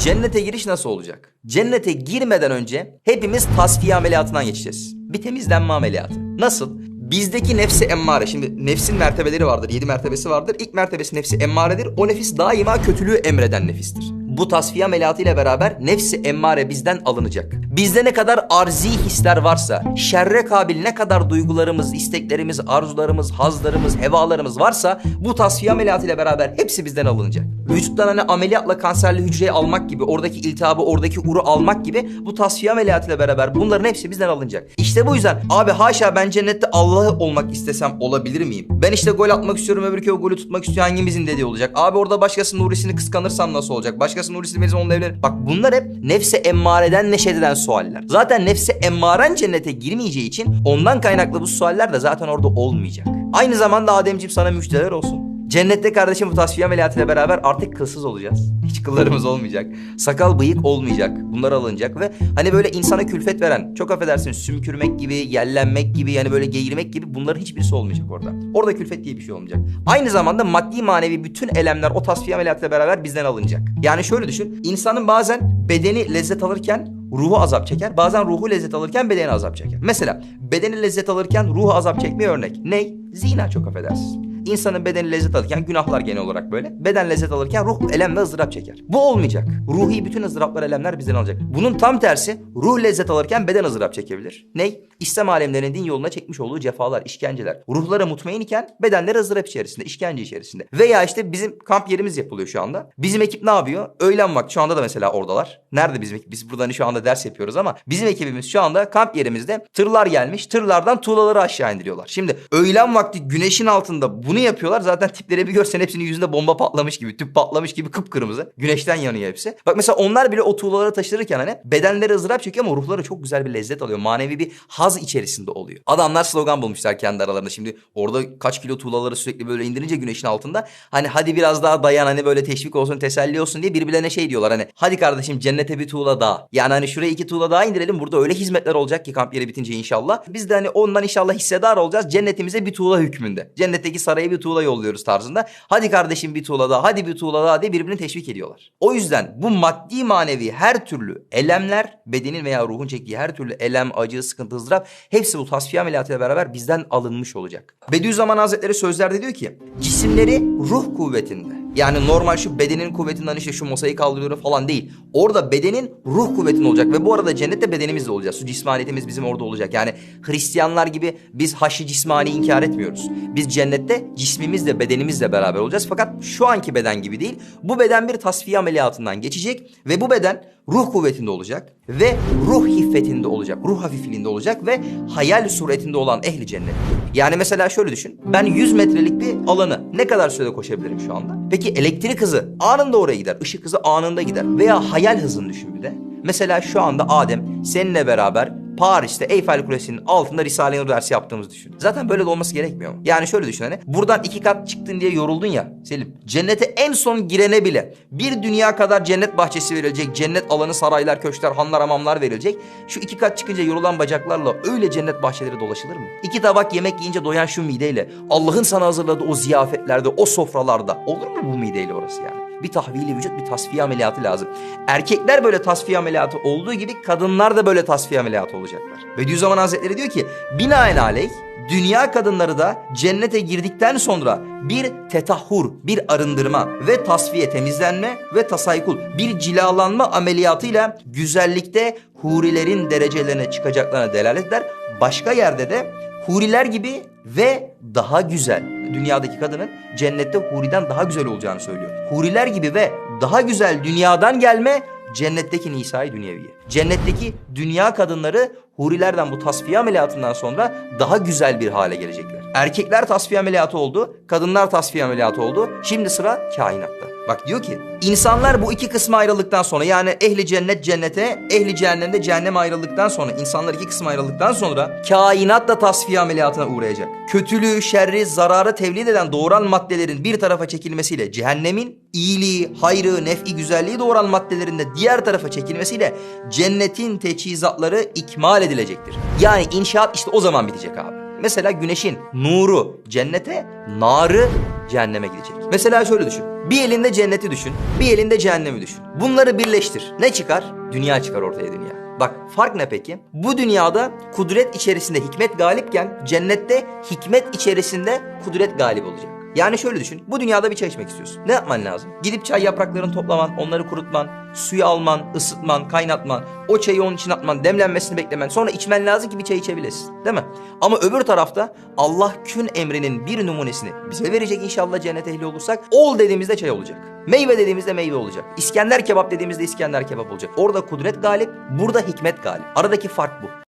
Cennete giriş nasıl olacak? Cennete girmeden önce hepimiz tasfiye ameliyatından geçeceğiz. Bir temizlenme ameliyatı. Nasıl? Bizdeki nefsi emmare. Şimdi nefsin mertebeleri vardır. Yedi mertebesi vardır. İlk mertebesi nefsi emmaredir. O nefis daima kötülüğü emreden nefistir. Bu tasfiye ameliyatı ile beraber nefsi emmare bizden alınacak. Bizde ne kadar arzi hisler varsa, şerre kabil ne kadar duygularımız, isteklerimiz, arzularımız, hazlarımız, hevalarımız varsa bu tasfiye ameliyatı ile beraber hepsi bizden alınacak. Vücuttan hani ameliyatla kanserli hücreyi almak gibi, oradaki iltihabı, oradaki uru almak gibi bu tasfiye ameliyatı ile beraber bunların hepsi bizden alınacak. İşte bu yüzden abi haşa ben cennette Allah olmak istesem olabilir miyim? Ben işte gol atmak istiyorum öbürkü o golü tutmak istiyor hangimizin dediği olacak? Abi orada başkasının Nuri'sini kıskanırsam nasıl olacak? Başkasının Nuri'si benimle onunla evlenir. Bak bunlar hep nefse emmareden neşet eden sualler. Zaten nefse emmaren cennete girmeyeceği için ondan kaynaklı bu sualler de zaten orada olmayacak. Aynı zamanda Ademciğim sana müjdeler olsun. Cennette kardeşim bu tasfiye ameliyatıyla beraber artık kılsız olacağız. Hiç kıllarımız olmayacak. Sakal bıyık olmayacak. Bunlar alınacak ve hani böyle insana külfet veren, çok affedersiniz sümkürmek gibi, yellenmek gibi yani böyle geğirmek gibi bunların hiçbirisi olmayacak orada. Orada külfet diye bir şey olmayacak. Aynı zamanda maddi manevi bütün elemler o tasfiye ameliyatıyla beraber bizden alınacak. Yani şöyle düşün. insanın bazen bedeni lezzet alırken ruhu azap çeker. Bazen ruhu lezzet alırken bedeni azap çeker. Mesela bedeni lezzet alırken ruhu azap çekmeye örnek. Ney? Zina çok affedersiniz. İnsanın bedeni lezzet alırken günahlar genel olarak böyle. Beden lezzet alırken ruh elem ve ızdırap çeker. Bu olmayacak. Ruhi bütün ızdıraplar elemler bizden alacak. Bunun tam tersi ruh lezzet alırken beden ızdırap çekebilir. Ney? İslam alemlerinin din yoluna çekmiş olduğu cefalar, işkenceler. Ruhları mutmain iken bedenleri ızdırap içerisinde, işkence içerisinde. Veya işte bizim kamp yerimiz yapılıyor şu anda. Bizim ekip ne yapıyor? Öğlen vakti şu anda da mesela oradalar. Nerede bizim ekip? Biz burada hani şu anda ders yapıyoruz ama bizim ekibimiz şu anda kamp yerimizde tırlar gelmiş. Tırlardan tuğlaları aşağı indiriyorlar. Şimdi öğlen vakti güneşin altında bunu yapıyorlar. Zaten tipleri bir görsen hepsinin yüzünde bomba patlamış gibi, tüp patlamış gibi kıpkırmızı. Güneşten yanıyor hepsi. Bak mesela onlar bile o tuğlaları taşırırken hani bedenleri ızdırap çekiyor ama ruhları çok güzel bir lezzet alıyor. Manevi bir haz içerisinde oluyor. Adamlar slogan bulmuşlar kendi aralarında. Şimdi orada kaç kilo tuğlaları sürekli böyle indirince güneşin altında hani hadi biraz daha dayan hani böyle teşvik olsun, teselli olsun diye birbirlerine şey diyorlar hani hadi kardeşim cennete bir tuğla daha. Yani hani şuraya iki tuğla daha indirelim. Burada öyle hizmetler olacak ki kamp yeri bitince inşallah. Biz de hani ondan inşallah hissedar olacağız. Cennetimize bir tuğla hükmünde. Cennetteki saraya bir tuğla yolluyoruz tarzında. Hadi kardeşim bir tuğla daha, hadi bir tuğla daha diye birbirini teşvik ediyorlar. O yüzden bu maddi manevi her türlü elemler, bedenin veya ruhun çektiği her türlü elem, acı, sıkıntı, ızdırap hepsi bu tasfiye ameliyatıyla beraber bizden alınmış olacak. Bediüzzaman Hazretleri sözlerde diyor ki cisimleri ruh kuvvetinde. Yani normal şu bedenin kuvvetinden işte şu masayı kaldırıyorum falan değil. Orada bedenin ruh kuvvetin olacak ve bu arada cennette bedenimizle olacağız. Şu cismaniyetimiz bizim orada olacak. Yani Hristiyanlar gibi biz haşi cismani inkar etmiyoruz. Biz cennette cismimizle bedenimizle beraber olacağız. Fakat şu anki beden gibi değil. Bu beden bir tasfiye ameliyatından geçecek ve bu beden ruh kuvvetinde olacak ve ruh hiffetinde olacak. Ruh hafifliğinde olacak ve hayal suretinde olan ehli cennet. Yani mesela şöyle düşün. Ben 100 metrelik bir alanı ne kadar sürede koşabilirim şu anda? Peki elektrik hızı anında oraya gider. ışık hızı anında gider. Veya hayal hızını düşün bir de. Mesela şu anda Adem seninle beraber Paris'te Eyfel Kulesi'nin altında Risale-i Nur dersi yaptığımızı düşün. Zaten böyle de olması gerekmiyor mu? Yani şöyle düşün hani buradan iki kat çıktın diye yoruldun ya Selim. Cennete en son girene bile bir dünya kadar cennet bahçesi verilecek. Cennet alanı saraylar, köşkler, hanlar, hamamlar verilecek. Şu iki kat çıkınca yorulan bacaklarla öyle cennet bahçeleri dolaşılır mı? İki tabak yemek yiyince doyan şu mideyle Allah'ın sana hazırladığı o ziyafetlerde, o sofralarda olur mu bu mideyle orası yani? Bir tahvili vücut, bir tasfiye ameliyatı lazım. Erkekler böyle tasfiye ameliyatı olduğu gibi kadınlar da böyle tasfiye ameliyatı olacaklar. Bediüzzaman Hazretleri diyor ki binaenaleyh dünya kadınları da cennete girdikten sonra bir tetahhur, bir arındırma ve tasfiye, temizlenme ve tasaykul, bir cilalanma ameliyatıyla güzellikte hurilerin derecelerine çıkacaklarına delalet eder. Başka yerde de huriler gibi ve daha güzel. Dünyadaki kadının cennette huriden daha güzel olacağını söylüyor. Huriler gibi ve daha güzel dünyadan gelme cennetteki nisai dünyeviye. Cennetteki dünya kadınları hurilerden bu tasfiye ameliyatından sonra daha güzel bir hale gelecekler. Erkekler tasfiye ameliyatı oldu, kadınlar tasfiye ameliyatı oldu. Şimdi sıra kainatta. Bak diyor ki insanlar bu iki kısma ayrıldıktan sonra yani ehli cennet cennete, ehli cehennemde cehenneme ayrıldıktan sonra insanlar iki kısma ayrıldıktan sonra kainat da tasfiye ameliyatına uğrayacak. Kötülüğü, şerri, zararı tevlid eden doğuran maddelerin bir tarafa çekilmesiyle cehennemin iyiliği, hayrı, nef'i, güzelliği doğuran maddelerin de diğer tarafa çekilmesiyle cennetin teçhizatları ikmal edilecektir. Yani inşaat işte o zaman bitecek abi. Mesela güneşin nuru cennete, narı cehenneme gidecek. Mesela şöyle düşün. Bir elinde cenneti düşün, bir elinde cehennemi düşün. Bunları birleştir. Ne çıkar? Dünya çıkar ortaya dünya. Bak fark ne peki? Bu dünyada kudret içerisinde hikmet galipken cennette hikmet içerisinde kudret galip olacak. Yani şöyle düşün. Bu dünyada bir çay içmek istiyorsun. Ne yapman lazım? Gidip çay yapraklarını toplaman, onları kurutman, suyu alman, ısıtman, kaynatman, o çayı onun içine atman, demlenmesini beklemen. Sonra içmen lazım ki bir çay içebilesin. Değil mi? Ama öbür tarafta Allah kün emrinin bir numunesini bize verecek inşallah cennet ehli olursak. Ol dediğimizde çay olacak. Meyve dediğimizde meyve olacak. İskender kebap dediğimizde İskender kebap olacak. Orada kudret galip, burada hikmet galip. Aradaki fark bu.